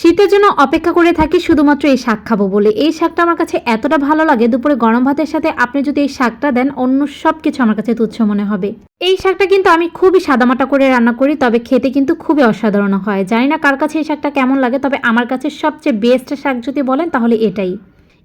শীতের জন্য অপেক্ষা করে থাকি শুধুমাত্র এই শাক খাব বলে। এই শাকটা আমার কাছে এতটা ভালো লাগে, দুপুরে গরম ভাতের সাথে আপনি যদি এই শাকটা দেন, অন্য সব কিছু আমার কাছে তুচ্ছ মনে হবে। এই শাকটা কিন্তু আমি খুবই সাদামাটা করে রান্না করি, তবে খেতে কিন্তু খুবই অসাধারণ হয়। জানি না কার কাছে এই শাকটা কেমন লাগে, তবে আমার কাছে সবচেয়ে বেস্ট শাক যদি বলেন, তাহলে এটাই।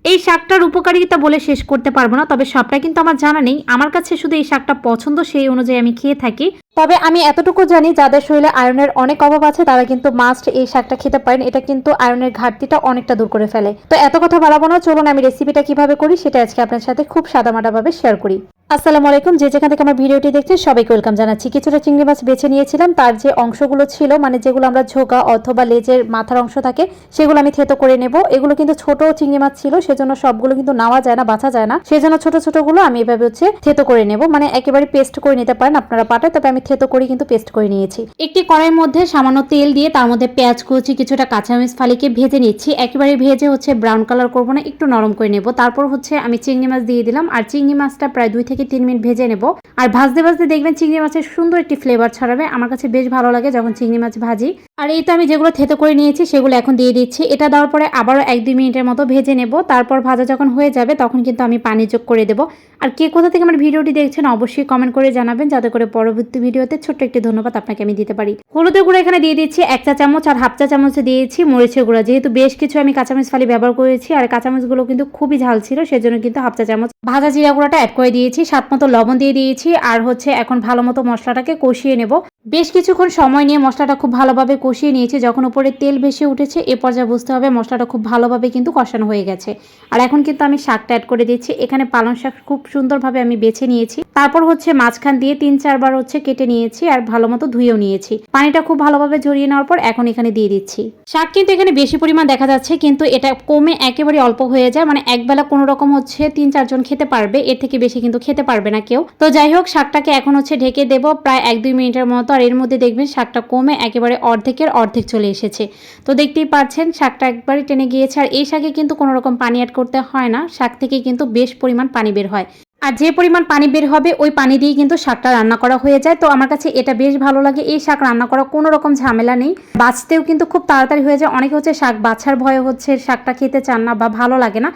এই শাকটার উপকারিতা বলে শেষ করতে পারব না, তবে সবটা কিন্তু আমার জানা নেই। আমার কাছে শুধু এই শাকটা পছন্দ, সেই অনুযায়ী আমি খেয়ে থাকি। তবে আমি এতটুকু জানি, যাদের শরীরে আয়রনের অনেক অভাব আছে, তারা কিন্তু মাস্ট এই শাকটা খেতে পারেন। এটা কিন্তু আয়রনের ঘাটতিটা অনেকটা দূর করে ফেলে। তো এত কথা বাড়াবো না, চলুন আমি রেসিপিটা কীভাবে করি, সেটা আজকে আপনার সাথে খুব সাদামাটাভাবে শেয়ার করি। আসসালামু আলাইকুম। যে যেখান থেকে আমার ভিডিওটি দেখছেন, সবাইকে ওয়েলকাম জানাচ্ছি। কিছুটা চিংড়ি মাছ বেছে নিয়েছিলাম। তার যে অংশগুলো ছিল মানে যেগুলো আমরা ঝোকা অথবা লেজের মাথার অংশ থাকে, সেগুলো আমি থেতো করে নেব। এগুলো কিন্তু ছোট চিংড়ি মাছ ছিল, সেজন্য সবগুলো কিন্তু নেওয়া যায় না, বাছা যায় না। সেজন্য ছোট ছোটগুলো আমি এভাবে হচ্ছে থেতো করে নেব। মানে একেবারে পেস্ট করে নিতে পারেন আপনারা পাটায় তবে আমি থেতো করে কিন্তু পেস্ট করে নিয়েছি। একটি কড়াইয়ের মধ্যে সামান্য তেল দিয়ে তার মধ্যে পেঁয়াজ কুচি, কিছুটা কাঁচামরিচ, ফালিকে ভেজে নিচ্ছি। একেবারে ভেজে হচ্ছে ব্রাউন কালার করব না, একটু নরম করে নেব। তারপর হচ্ছে আমি চিংড়ি মাছ দিয়ে দিলাম। আর চিংড়ি মাছটা প্রায় দুই থেকে তিন মিনিট ভেজে নেব। আর ভাজতে ভাজতে দেখবেন চিংড়ি মাছের সুন্দর একটি ফ্লেভার ছড়াবে। আমার কাছে বেশ ভালো লাগে যখন চিংড়ি মাছ ভাজি। আর এই তো আমি যেগুলো থেতো করে নিয়েছি, সেগুলো এখন দিয়ে দিচ্ছি। এটা দেওয়ার পরে আবারও এক দুই মিনিটের মতো ভেজে নেব। তারপর ভাজা যখন হয়ে যাবে, তখন কিন্তু আমি পানি যোগ করে দেবো। আর কে কোথা থেকে আমার ভিডিওটি দেখছেন, অবশ্যই কমেন্ট করে জানাবেন, যাতে করে পরবর্তী ভিডিওতে ছোট্ট একটি ধন্যবাদ আপনাকে আমি দিতে পারি। হলুদের গুঁড়ো এখানে দিয়ে দিচ্ছি, এক চা চামচ আর হাফ চা চামচ দিয়েছি মরিচের গুঁড়া। যেহেতু বেশ কিছু আমি কাঁচামরিচ ফালি ব্যবহার করেছি, আর কাঁচামরিচগুলো কিন্তু খুবই ঝাল ছিল, সেজন্য কিন্তু হাফ চা চামচ। ভাজা জিরা গুঁড়াটা অ্যাড করে দিয়েছি স্বাদ মতো লবণ দিয়ে দিয়েছি, আর হচ্ছে এখন ভালো মতো মশলাটাকে কষিয়ে নেব। বেশ কিছুক্ষণ সময় নিয়ে মশলাটা খুব ভালোভাবে কষিয়ে নিয়েছি। যখন উপরে তেল ভেসে উঠেছে, এ পর্যায়ে বুঝতে হবে মশলাটা খুব ভালোভাবে কিন্তু কষানো হয়ে গেছে। আর এখন কিন্তু আমি শাকটা অ্যাড করে দিচ্ছি। এখানে পালং শাক খুব সুন্দরভাবে আমি বেছে নিয়েছি। তারপর হচ্ছে মাঝখান দিয়ে তিন, চারবার হচ্ছে কেটে নিয়েছি আর ভালো মতো ধুয়েও নিয়েছি। পানিটা খুব ভালোভাবে ঝরিয়ে নেওয়ার পর এখন এখানে দিয়ে দিচ্ছি। শাক কিন্তু এখানে বেশি পরিমাণ দেখা যাচ্ছে, কিন্তু এটা কমে একেবারে অল্প হয়ে যায়। মানে একবেলা কোনো রকম হচ্ছে তিন, চারজন খেতে পারবে, এর থেকে বেশি কিন্তু খেতে পারবে না কেউ। তো যাই হোক, শাকটাকে এখন হচ্ছে ঢেকে দেব প্রায় এক, দুই মিনিটের মতো। আর এর মধ্যে দেখবেন শাকটা কমে একেবারে অর্ধেকের অর্ধেক চলে এসেছে। তো দেখতেই পাচ্ছেন, শাকটা একবারে টেনে গিয়েছে। আর এই শাকে কিন্তু কোনো রকম পানি অ্যাড করতে হয় না। শাক থেকে কিন্তু বেশ পরিমাণ পানি বের হয়। আর যে পরিমাণ পানি বের হবে, ওই পানি দিয়ে কিন্তু শাকটা রান্না করা হয়ে যায়। তো আমার কাছে এটা বেশ ভালো লাগে, এই শাক রান্না করা কোনো রকম ঝামেলা নেই। বাঁচতেও কিন্তু খুব তাড়াতাড়ি হয়ে যায়। অনেকে হচ্ছে শাক বাছার ভয় হচ্ছে শাকটা খেতে চান না বা ভালো লাগে না।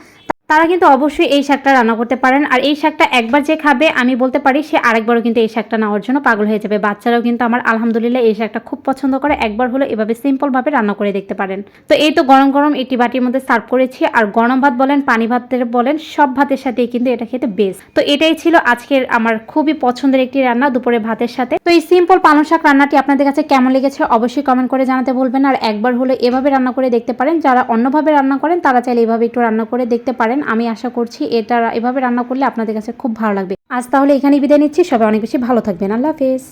তারা কিন্তু অবশ্যই এই শাকটা রান্না করতে পারেন। আর এই শাকটা একবার যে খাবে, আমি বলতে পারি সে আরেকবারও কিন্তু এই শাকটা নেওয়ার জন্য পাগল হয়ে যাবে। বাচ্চারাও কিন্তু আমার আলহামদুলিল্লাহ এই শাকটা খুব পছন্দ করে। একবার হলো এভাবে সিম্পলভাবে রান্না করে দেখতে পারেন। তো এই তো গরম গরম একটি বাটির মধ্যে সার্ভ করেছি। আর গরম ভাত বলেন, পানি ভাতের বলেন, সব ভাতের সাথেই কিন্তু এটা খেতে বেস্ট তো এটাই ছিল আজকের আমার খুবই পছন্দের একটি রান্না দুপুরে ভাতের সাথে। তো এই সিম্পল পালং শাক রান্নাটি আপনাদের কাছে কেমন লেগেছে অবশ্যই কমেন্ট করে জানাতে বলবেন আর একবার হলো এভাবে রান্না করে দেখতে পারেন। যারা অন্যভাবে রান্না করেন, তারা চাইলে এভাবে একটু রান্না করে দেখতে পারেন। আমি আশা করছি এটা এভাবে রান্না করলে আপনাদের কাছে খুব ভালো লাগবে। আজ তাহলে এখানেই বিদায় নিচ্ছি। সবাই অনেক বেশি ভালো থাকবেন। আল্লাহ হাফেজ।